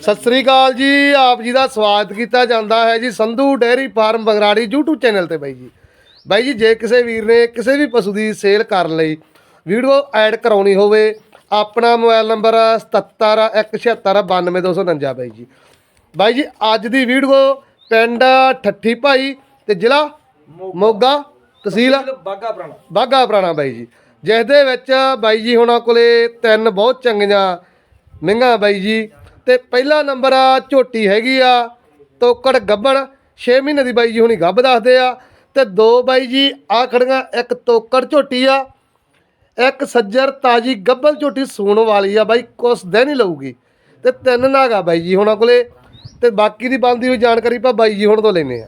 ਸਤਿ ਸ੍ਰੀ ਅਕਾਲ ਜੀ, ਆਪ ਜੀ ਦਾ ਸਵਾਗਤ ਕੀਤਾ ਜਾਂਦਾ ਹੈ ਜੀ Sandhu dairy farm Bangrari YouTube channel ਤੇ ਬਾਈ ਜੀ। ਬਾਈ ਜੀ, ਜੇ ਕਿਸੇ ਵੀਰ ਨੇ ਕਿਸੇ ਵੀ ਪਸ਼ੂ ਦੀ ਸੇਲ ਕਰਨ ਲਈ ਵੀਡੀਓ ਐਡ ਕਰਾਉਣੀ ਹੋਵੇ, ਆਪਣਾ ਮੋਬਾਈਲ ਨੰਬਰ 7717692249 ਬਾਈ ਜੀ। ਬਾਈ ਜੀ, ਅੱਜ ਦੀ ਵੀਡੀਓ ਪਿੰਡ ਠੱਠੀ ਭਾਈ ਤੇ ਜ਼ਿਲ੍ਹਾ ਮੋਗਾ ਤਹਿਸੀਲ ਬਾਗਾ ਪੁਰਾਣਾ ਬਾਗਾ ਪੁਰਾਣਾ ਬਾਈ ਜੀ। ਜਿਸ ਦੇ ਵਿੱਚ ਬਾਈ ਜੀ ਹੁਣਾਂ ਕੋਲੇ ਤਿੰਨ ਬਹੁਤ ਚੰਗੀਆਂ ਮਹਿੰਗਾ ਬਾਈ ਜੀ। ਤੇ ਪਹਿਲਾ ਨੰਬਰ ਆ ਝੋਟੀ ਹੈਗੀ ਆ ਤੋਕੜ ਗੱਬਣ 6 ਮਹੀਨੇ ਦੀ ਬਾਈ ਜੀ ਹੁਣੀ ਗੱਬ ਦੱਸਦੇ ਆ ਤੇ ਦੋ ਬਾਈ ਜੀ ਆ ਖੜੀਆਂ ਇੱਕ ਤੋਕੜ ਝੋਟੀ ਆ ਇੱਕ ਸੱਜਰ ਤਾਜੀ ਗੱਬਲ ਝੋਟੀ ਸੂਣ ਵਾਲੀ ਆ ਬਾਈ ਕੁਛ ਦਿਨ ਹੀ ਲਊਗੀ ਤੇ ਤਿੰਨ ਨਾਗਾ ਬਾਈ ਜੀ ਹੁਣਾਂ ਕੋਲੇ ਤੇ ਬਾਕੀ ਦੀ ਬਣਦੀ ਹੋਈ ਜਾਣਕਾਰੀ ਆਪਾਂ ਬਾਈ ਜੀ ਹੁਣ ਤੋਂ ਲੈਨੇ ਆ।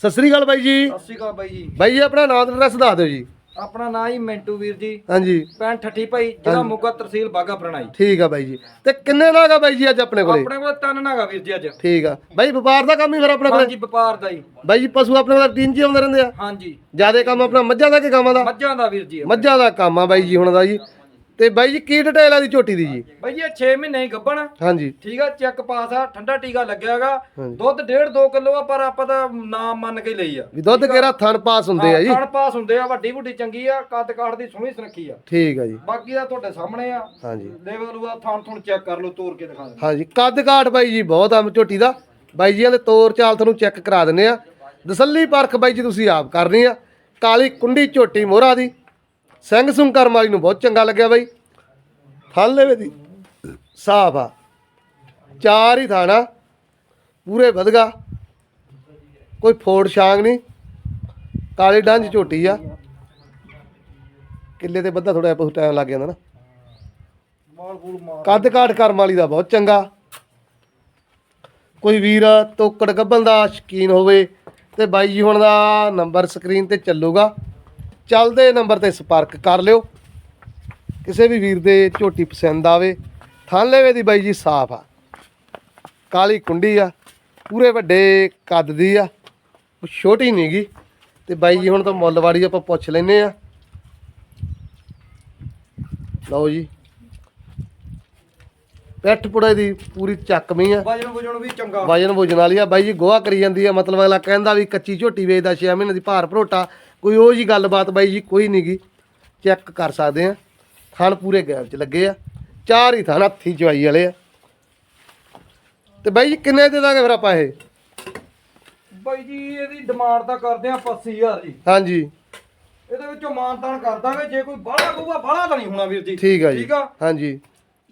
ਸਤਿ ਸ੍ਰੀ ਅਕਾਲ ਬਾਈ ਜੀ। ਸਤਿ ਸ਼੍ਰੀ ਅਕਾਲ ਬਾਈ ਜੀ। ਬਾਈ ਜੀ ਆਪਣਾ ਨਾਮ ਤੇ ਐਡਰੈਸ ਦੱਸ ਦਿਓ ਜੀ। ਆਪਣਾ ਨਾਂ ਹੀ ਮਿੰਟੂ ਵੀਰ ਜੀ। ਹਾਂਜੀ। ਪਿੰਡ ਠੱਠੀ ਭਾਈ ਜ਼ਿਲ੍ਹਾ ਮੋਗਾ ਤਹਿਸੀਲ ਬਾਗਾ ਪੁਰਾਣਾ ਜੀ। ਠੀਕ ਆ ਬਾਈ ਜੀ। ਤੇ ਕਿੰਨੇ ਨਾਗ ਆ ਬਾਈ ਜੀ ਅੱਜ ਆਪਣੇ ਕੋਲੇ? ਆਪਣੇ ਕੋਲ ਤਿੰਨ ਨਾਗਾ ਵੀਰ ਜੀ ਅੱਜ। ਠੀਕ ਆ। ਬਾਈ ਵਪਾਰ ਦਾ ਕੰਮ ਹੀ ਫਿਰ ਆਪਣੇ ਕੋਲੇ? ਹਾਂਜੀ ਵਪਾਰ ਦਾ ਜੀ। ਬਾਈ ਜੀ ਪਸ਼ੂ ਆਪਣੇ ਕੋਲ 'ਚ ਹੀ ਆਉਂਦੇ ਰਹਿੰਦੇ ਆ? ਹਾਂਜੀ। ਜ਼ਿਆਦਾ ਕੰਮ ਆਪਣਾ ਮੱਝਾਂ ਦਾ ਕਿ ਗਾਵਾਂ ਦਾ? ਮੱਝਾਂ ਦਾ ਵੀਰ ਜੀ ਮੱਝਾਂ ਦਾ ਕੰਮ ਆ ਬਾਈ ਜੀ ਹੁਣ ਦਾ ਜੀ। ਤੇ ਬਾਈ ਜੀ ਕੀ ਡਿਟੇਲ ਆ ਦੀ ਝੋਟੀ ਦੀ ਜੀ? ਬਾਈ ਜੀ ਇਹ 6 ਮਹੀਨੇ ਹੀ ਗੱਭਣ। ਹਾਂਜੀ। ਠੀਕ ਆ ਚੈੱਕ ਪਾਸ ਆ ਠੰਡਾ ਟੀਕਾ ਲੱਗਿਆਗਾ ਹਾਂਜੀ। ਦੁੱਧ 1.5 2 ਕਿਲੋ ਆ ਪਰ ਆਪਾਂ ਤਾਂ ਨਾਮ ਮੰਨ ਕੇ ਹੀ ਲਈ ਆ। ਵੀ ਦੁੱਧ ਕਿਹੜਾ ਥਣ ਪਾਸ ਹੁੰਦੇ ਆ ਜੀ? ਕਣ ਪਾਸ ਹੁੰਦੇ ਆ ਵੱਡੀ ਵੱਡੀ ਚੰਗੀ ਆ ਕੱਦ ਕਾਠ ਦੀ ਸੋਹਣੀ ਸੁਨੱਖੀ ਆ। ਠੀਕ ਆ ਜੀ। ਬਾਕੀ ਦਾ ਤੁਹਾਡੇ ਸਾਹਮਣੇ ਆ। ਹਾਂਜੀ। ਲੈਵਲ ਆ ਥਾਣ ਥੁਣ ਚੈੱਕ ਕਰ ਲਓ ਤੋੜ ਕੇ ਦਿਖਾ ਦੇ ਹਾਂਜੀ ਕੱਦ ਕਾਠ ਬਾਈ ਜੀ ਬਹੁਤ ਆ ਝੋਟੀ ਦਾ। ਬਾਈ ਜੀਆਂ ਦੇ ਤੋਰ ਚਾਲ ਤੁਹਾਨੂੰ ਚੈੱਕ ਕਰਾ ਦਿੰਨੇ ਆ। ਦਸੱਲੀ ਪਰਖ ਬਾਈ ਜੀ ਤੁਸੀਂ ਆਪ ਕਰਨੀ ਆ। ਕਾਲੀ ਕੁੰਡੀ ਝੋਟੀ ਮੋਹਰਾ ਦੀ। ਸਿੰਘ ਸੁੰਗ ਕਰਮ ਵਾਲੀ ਨੂੰ ਬਹੁਤ ਚੰਗਾ ਲੱਗਿਆ ਬਾਈ। ਥਲ ਲੈਵੇ ਦੀ ਸਾਫ਼ ਆ। ਚਾਰ ਹੀ ਥਾਣਾ। ਪੂਰੇ ਵਧਗਾ। ਕੋਈ ਫੋੜ ਛਾਂਗ ਨਹੀਂ। ਕਾਲੇ ਡੰਜ ਝੋਟੀ ਆ। ਕਿੱਲੇ ਤੇ ਬੱਧਾ ਥੋੜਾ ਜਿਹਾ ਟਾਈਮ ਲੱਗ ਜਾਂਦਾ ਨਾ। ਕੱਦ ਕਾਠ ਕਰਮ ਵਾਲੀ ਦਾ ਬਹੁਤ ਚੰਗਾ। ਕੋਈ ਵੀਰ ਤੋਕੜ ਗੱਬਲ ਦਾ ਸ਼ਕੀਨ ਹੋਵੇ ਤੇ ਬਾਈ ਜੀ ਹੁਣ ਦਾ ਨੰਬਰ ਸਕਰੀਨ ਤੇ ਚੱਲੂਗਾ। ਚੱਲਦੇ ਨੰਬਰ ਤੇ ਸੰਪਰਕ ਕਰ ਲਿਓ। ਕਿਸੇ ਵੀ ਵੀਰ ਦੇ ਝੋਟੀ ਪਸੰਦ ਆਵੇ ਥਾਂਲੇਵੇ ਦੀ ਬਾਈ ਜੀ ਸਾਫ਼ ਆ। ਕਾਲੀ ਕੁੰਡੀ ਆ, ਪੂਰੇ ਵੱਡੇ ਕੱਦ ਦੀ ਆ, ਉਹ ਛੋਟੀ ਨਹੀਂਗੀ ਤੇ ਬਾਈ ਜੀ ਹੁਣ ਤਾਂ ਮੁੱਲ ਵਾੜੀ ਆਪਾਂ ਪੁੱਛ ਲੈਨੇ ਆ। ਲਓ ਜੀ। ਪਿੱਠ ਪੁੜੇ ਦੀ ਪੂਰੀ ਚੱਕਵੀਂ ਆ। ਵਜਨ ਵਜਨ ਵੀ ਚੰਗਾ। ਵਜਨ ਭੋਜਨ ਵਾਲੀ ਆ। ਬਾਈ ਜੀ ਗੋਹਾ ਕਰੀ ਜਾਂਦੀ ਆ। ਮਤਲਬ ਅਗਲਾ ਕਹਿੰਦਾ ਵੀ ਕੱਚੀ ਝੋਟੀ ਵੇਚਦਾ 6 ਮਹੀਨੇ ਦੀ ਭਾਰ ਭਰੋਟਾ। ਕੋਈ ਉਹ ਜੀ ਗੱਲਬਾਤ ਬਾਈ ਜੀ ਕੋਈ ਨਹੀਂਗੀ ਚੈੱਕ ਕਰ ਸਕਦੇ ਆ। ਥਣ ਪੂਰੇ ਗੈਪ 'ਚ ਲੱਗੇ ਆ। ਚਾਰ ਹੀ ਥਣ ਹੱਥੀ ਚਵਾਈ ਵਾਲੇ ਆ। ਤੇ ਬਾਈ ਜੀ ਕਿੰਨੇ ਦੇ ਦਾਂਗੇ ਫਿਰ ਆਪਾਂ ਇਹ? ਬਾਈ ਜੀ ਇਹਦੀ ਡਿਮਾਂਡ ਤਾਂ ਕਰਦੇ ਆ 85000 ਜੀ ਹਾਂਜੀ। ਇਹਦੇ ਵਿੱਚੋਂ ਮਾਨਤਾਨ ਕਰ ਦਾਂਗੇ। ਜੇ ਕੋਈ ਬਾਹਲਾ ਕਹੂਗਾ ਬਾਹਲਾ ਤਾਂ ਨਹੀਂ ਹੋਣਾ ਵੀਰ ਜੀ। ਠੀਕ ਆ ਜੀ। ਠੀਕ ਆ? ਹਾਂਜੀ।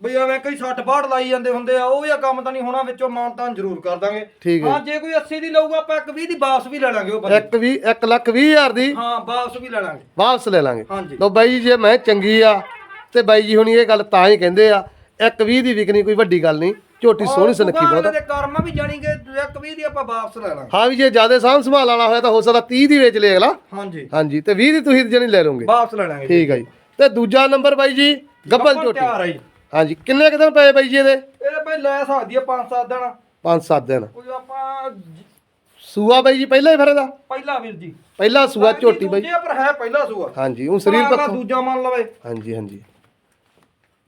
ਬਈ ਐਵੇਂ ਕਈ 60 62 ਲਾਈ ਜਾਂਦੇ ਹੁੰਦੇ ਆ ਉਹ ਵੀ ਆ ਕੰਮ ਤਾਂ ਨਹੀਂ ਹੋਣਾ ਵਿੱਚੋਂ ਮਾਨਤਾਨ ਜ਼ਰੂਰ ਕਰ ਦਾਂਗੇ। ਹੈ ਜੇ। ਕੋਈ 80 ਦੀ ਲਊਗਾ ਆਪਾਂ ਇੱਕ 20 ਦੀ ਵਾਪਸ ਵੀ ਲੈ ਲਾਂਗੇ ਉਹ ਬੰਦੇ। ਇੱਕ ਵੀ 1 ਲੱਖ 20 ਹਜ਼ਾਰ ਦੀ? ਹਾਂ ਵਾਪਸ ਵੀ ਲੈ ਲਾਂਗੇ। ਵਾਪਸ ਲੈ ਲਾਂਗੇ। ਲੋ ਬਾਈ ਜੀ ਜੇ ਮੈਂ ਚੰਗੀ ਆ ਤੇ ਬਾਈ ਜੀ ਹੁਣੀ ਇਹ ਗੱਲ ਤਾਂ ਹੀ ਕਹਿੰਦੇ ਆ ਇੱਕ 20 ਦੀ ਵਿਕਣੀ ਕੋਈ ਵੱਡੀ ਗੱਲ ਨਹੀਂ ਝੋਟੀ ਸੋਹਣੀ ਸੁਨੱਖੀ ਬਹੁਤ ਆ। ਦੇ ਕਰਮ ਵੀ ਜਾਣੀ ਕਿ ਇੱਕ 20 ਦੀ ਆਪਾਂ ਵਾਪਸ ਲੈ ਲਾਂਗੇ। ਹਾਂ ਵੀ ਜੇ ਜ਼ਿਆਦਾ ਸਾਂਭ ਸੰਭਾਲ ਵਾਲਾ ਹੋਇਆ ਤਾਂ ਹੋ ਸਕਦਾ 30 ਦੀ ਵੇਚ ਲੇ ਅਗਲਾ। ਹਾਂਜੀ। ਹਾਂਜੀ ਤੇ 20 ਦੀ ਤੁਸੀਂ ਜਣੀ ਲੈ ਲਓਗੇ। ਵਾਪਸ ਲੈ ਲਾਂਗੇ ਠੀਕ ਹੈ ਜੀ। ਤੇ ਦੂਜਾ ਨੰਬਰ ਬਾਈ ਜੀ ਗੱਬਲ ਝੋਟੀ। ਆ ਹਾਂਜੀ ਕਿੰਨੇ ਕੁ ਦਿਨ ਪਏ ਬਾਈ ਜੀ ਇਹਦੇ? ਇਹ ਬਈ ਲੈ ਸਕਦੀ ਆ 5-7 ਦਿਨ। 5-7 ਦਿਨ। ਕੋਈ ਆਪਾਂ ਜ- ਸੂਆ ਬਾਈ ਜੀ ਪਹਿਲਾਂ ਹੀ ਫਿਰ ਇਹਦਾ? ਪਹਿਲਾ ਵੀਰ ਜੀ। ਪਹਿਲਾ ਸੂਆ ਝੋਟੀ ਬਾਈ। ਦੂਜੇ ਪਰ ਹੈ ਪਹਿਲਾ ਸੂਆ। ਹਾਂਜੀ ਉਹ ਸਰੀਰ ਅਗਲਾ ਪੱਖੋਂ। ਦੂਜਾ ਮੰਨ ਲਵੇ। ਹਾਂਜੀ ਹਾਂਜੀ।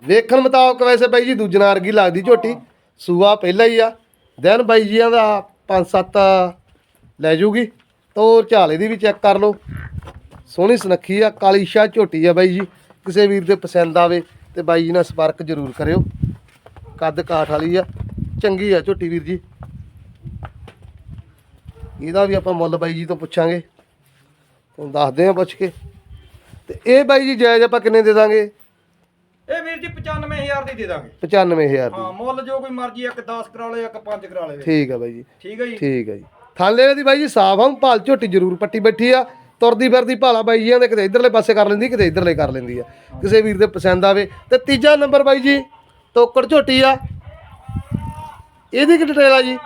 ਵੇਖਣ ਮੁਤਾਬਕ ਵੈਸੇ ਬਾਈ ਜੀ ਦੂਜਣਾ ਵਰਗੀ ਲੱਗਦੀ ਝੋਟੀ। ਸੂਆ ਪਹਿਲਾਂ ਹੀ ਆ। ਦਿਨ ਬਾਈ ਜੀਆਂ ਦਾ 5-7 ਲੈ ਜੂਗੀ। ਤੋਰ ਝਾਲੇ ਦੀ ਵੀ ਚੈੱਕ ਕਰ ਲਓ। ਸੋਹਣੀ ਸੁਨੱਖੀ ਆ ਕਾਲੀ ਸ਼ਾਹ ਝੋਟੀ ਆ ਬਾਈ ਜੀ। ਕਿਸੇ ਵੀਰ ਦੇ ਪਸੰਦ ਆਵੇ। ਤੇ ਬਾਈ ਜੀ ਨਾਲ ਸੰਪਰਕ ਜ਼ਰੂਰ ਕਰਿਓ। ਕੱਦ ਕਾਠ ਵਾਲੀ ਆ ਚੰਗੀ ਆ ਝੋਟੀ ਵੀਰ ਜੀ। ਇਹਦਾ ਵੀ ਆਪਾਂ ਮੁੱਲ ਬਾਈ ਜੀ ਤੋਂ ਪੁੱਛਾਂਗੇ। ਤੁਹਾਨੂੰ ਦੱਸਦੇ ਆ ਪੁੱਛ ਕੇ। ਤੇ ਇਹ ਬਾਈ ਜੀ ਜਾਇਜ਼ ਆਪਾਂ ਕਿੰਨੇ ਦੇ ਦਾਂਗੇ? ਇਹ ਵੀਰ ਜੀ 95000 ਦੀ ਦੇ ਦਾਂਗੇ। 95000 ਦੀ। ਹਾਂ ਮੁੱਲ ਜੋ ਕੋਈ ਮਰਜ਼ੀ ਇੱਕ 10 ਕਰਾ ਲਏ ਇੱਕ 5 ਕਰਾ ਲਏ ਠੀਕ ਆ ਬਾਈ ਜੀ। ਠੀਕ ਹੈ ਜੀ? ਠੀਕ ਹੈ ਜੀ। ਥਾਲੇ ਦੀ ਬਾਈ ਜੀ ਸਾਫ਼ ਆ ਭਾਲ ਝੋਟੀ ਜ਼ਰੂਰ ਪੱਟੀ ਬੈਠੀ ਆ। ਤੁਰਦੀ ਫਿਰਦੀ ਭਾਲਾ ਬਾਈ ਜੀਆਂ ਦੇ ਕਿਤੇ ਇਧਰਲੇ ਪਾਸੇ ਕਰ ਲੈਂਦੀ ਕਿਤੇ ਇਧਰਲੇ ਕਰ ਲੈਂਦੀ ਆ। ਕਿਸੇ ਵੀਰ ਦੇ ਪਸੰਦ ਆਵੇ। ਤੇ ਤੀਜਾ ਨੰਬਰ ਬਾਈ ਜੀ ਤੋਕੜ ਝੋਟੀ ਆ। ਇਹਦੀ ਕੀ ਡਿਟੇਲ ਆ ਜੀ?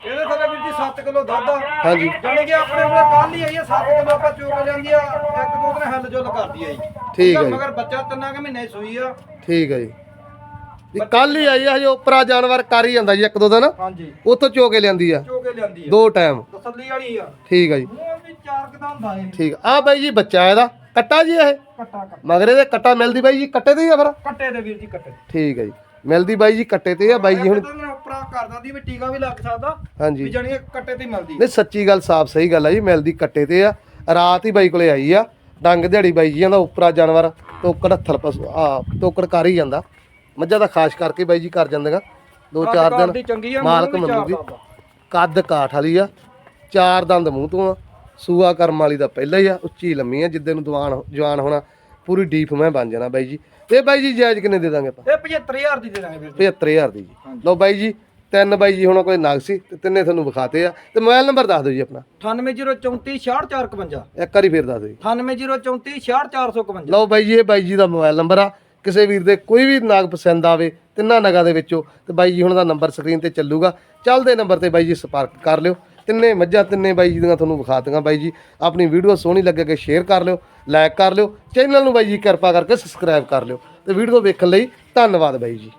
ਇਹਦੇ ਥੱਲੇ ਵੀਰ ਜੀ 7 ਕਿਲੋ ਦੁੱਧ ਆ। ਹਾਂਜੀ। ਜਾਣੀ ਕਿ ਆਪਣੇ ਕੋਲ ਕੱਲ ਹੀ ਆਈ ਆ 7 ਕਿਲੋ ਆਪਾਂ ਚੋਕ ਜਾਂਦੀ ਆ। ਇੱਕ ਦੋ ਦਿਨ ਹੱਲ ਜੁਲ ਕਰਦੀ ਆ ਜੀ। ਠੀਕ ਹੈ ਜੀ। ਮਗਰ ਬੱਚਾ ਤਿੰਨਾਂ ਕੁ ਮਹੀਨੇ ਸੂਈ ਆ। ਠੀਕ ਹੈ ਜੀ। ਵੀ ਕੱਲ ਹੀ ਆਈ ਆ ਹਜੇ ਉਪਰਾ ਜਾਨਵਰ ਕਰ ਹੀ ਜਾਂਦਾ ਜੀ ਇੱਕ ਦੋ ਦਿਨ। ਹਾਂਜੀ। ਉੱਥੋਂ ਚੋਕੇ ਲਿਆਂਦੀ ਆ। ਚੋਕੇ ਲਿਆਂਦੀ ਆ। ਦੋ ਟਾਈਮ। ਤਸੱਲੀ ਵਾਲੀ ਆ। ਠੀਕ ਆ ਜੀ। ਮੂੰਹ ਚਾਰ ਇਹ ਠੀਕ ਆ ਬਾਈ ਜੀ ਬੱਚਾ ਇਹਦਾ ਕੱਟਾ ਜੀ ਇਹ? ਕੱਟਾ ਕੱਟ। ਮਗਰੇ ਦੇ ਕੱਟਾ ਮਿਲਦੀ ਬਾਈ ਜੀ ਕੱਟੇ ਤੇ ਹੀ ਆ ਫਿਰ? ਕੱਟੇ ਦੇ ਵੀਰ ਜੀ ਕੱਟੇ। ਠੀਕ ਹੈ ਜੀ ਮਿਲਦੀ ਬਾਈ ਜੀ ਕੱਟੇ ਤੇ ਆ ਬਾਈ ਜੀ ਹੁਣ। ਉੱਪਰ ਕਰ ਦਿੰਦੀ ਵੀ ਟੀਕਾ ਵੀ ਲੱਗ ਸਕਦਾ ਹਾਂਜੀ। ਵੀ ਇਹ ਕੱਟੇ ਤੇ ਹੀ ਮਿਲਦੀ। ਨਹੀਂ ਸੱਚੀ ਗੱਲ ਸਾਫ਼ ਸਹੀ ਗੱਲ ਆ ਜੀ ਮਿਲਦੀ ਕੱਟੇ ਤੇ ਆ। ਰਾਤ ਹੀ ਬਾਈ ਕੋਲੇ ਆਈ ਆ ਡੰਗ ਦਿਹਾੜੀ ਬਾਈ ਜੀ ਦਾ ਉਪਰਾ ਜਾਨਵਰ ਤੋਕੜ ਹੱਥਲ ਪਸ਼ੂ ਆ ਤੋਕੜ ਕਰ ਹੀ ਜਾਂਦਾ। ਮੱਝਾਂ ਦਾ ਖਾਸ ਕਰਕੇ ਬਾਈ ਜੀ ਕਰ ਜਾਂਦੀਆਂ ਦੋ ਚਾਰ ਦੀ ਦਿਨ ਆ ਮਾਲਕ ਵੀ ਚਾਰ ਮੰਨੂਗੀ। ਕੱਦ ਕਾਠ ਵਾਲੀ ਆ ਚਾਰ ਦੰਦ ਮੂੰਹ ਤੋਂ ਆ। ਸੂਆ ਕਰਮ ਵਾਲੀ ਦਾ ਪਹਿਲਾਂ ਹੀ ਆ ਉੱਚੀ ਲੰਮੀ ਆ ਜਿੱਦੇ ਨੂੰ ਜਵਾਨ ਜਵਾਨ ਹੋਣਾ ਪੂਰੀ ਡੀਪ ਮੈਂ ਬਣ ਜਾਣਾ ਬਾਈ ਜੀ। ਤੇ ਬਾਈ ਜੀ ਜਾਇਜ਼ ਕਿੰਨੇ ਦੇ ਦਾਂਗੇ ਆਪਾਂ? ਇਹ 75000 ਦੀ ਦੇ ਦਾਂਗੇ ਵੀਰ ਜੀ। 75000 ਦੀ ਜੀ। ਲਓ ਬਾਈ ਜੀ ਤਿੰਨ ਬਾਈ ਜੀ ਹੁਣ ਕੋਈ ਨਗ ਸੀ ਤੇ ਤਿੰਨੇ ਤੁਹਾਨੂੰ ਵਿਖਾਤੇ ਆ। ਤੇ ਮੋਬਾਈਲ ਨੰਬਰ ਦੱਸ ਦਿਓ ਜੀ ਆਪਣਾ। 9804464451 ਇੱਕ ਵਾਰੀ ਫੇਰ ਦੱਸ ਦਿਓ ਜੀ। 9804464451 ਲਓ ਬਾਈ ਜੀ ਇਹ ਬਾਈ ਜੀ ਦਾ ਮੋਬਾਈਲ ਨੰਬਰ ਆ। ਕਿਸੇ ਵੀਰ ਦੇ ਕੋਈ ਵੀ ਨਾਗ ਪਸੰਦ ਆਵੇ ਤਿੰਨਾਂ ਨਗਾਂ ਦੇ ਵਿੱਚੋਂ ਤੇ ਬਾਈ ਜੀ ਹੁਣ ਦਾ ਨੰਬਰ ਸਕਰੀਨ ਤੇ ਚੱਲੂਗਾ। ਚੱਲਦੇ ਨੰਬਰ ਤੇ ਬਾਈ ਜੀ ਸੰਪਰਕ ਕਰ ਲਿਓ। ਤਿੰਨੇ ਮੱਝਾਂ ਤਿੰਨੇ ਬਾਈ ਜੀ ਦੀਆਂ ਤੁਹਾਨੂੰ ਵਿਖਾਤੀਆਂ ਬਾਈ ਜੀ। ਆਪਣੀ ਵੀਡੀਓ ਸੋਹਣੀ ਲੱਗੇ ਕਿ ਸ਼ੇਅਰ ਕਰ ਲਿਓ ਲਾਈਕ ਕਰ ਲਿਓ। ਚੈਨਲ ਨੂੰ ਬਾਈ ਜੀ ਕਿਰਪਾ ਕਰਕੇ ਸਬਸਕ੍ਰਾਈਬ ਕਰ ਲਿਓ। ਤੇ ਵੀਡੀਓ ਵੇਖਣ ਲਈ ਧੰਨਵਾਦ ਬਾਈ ਜੀ।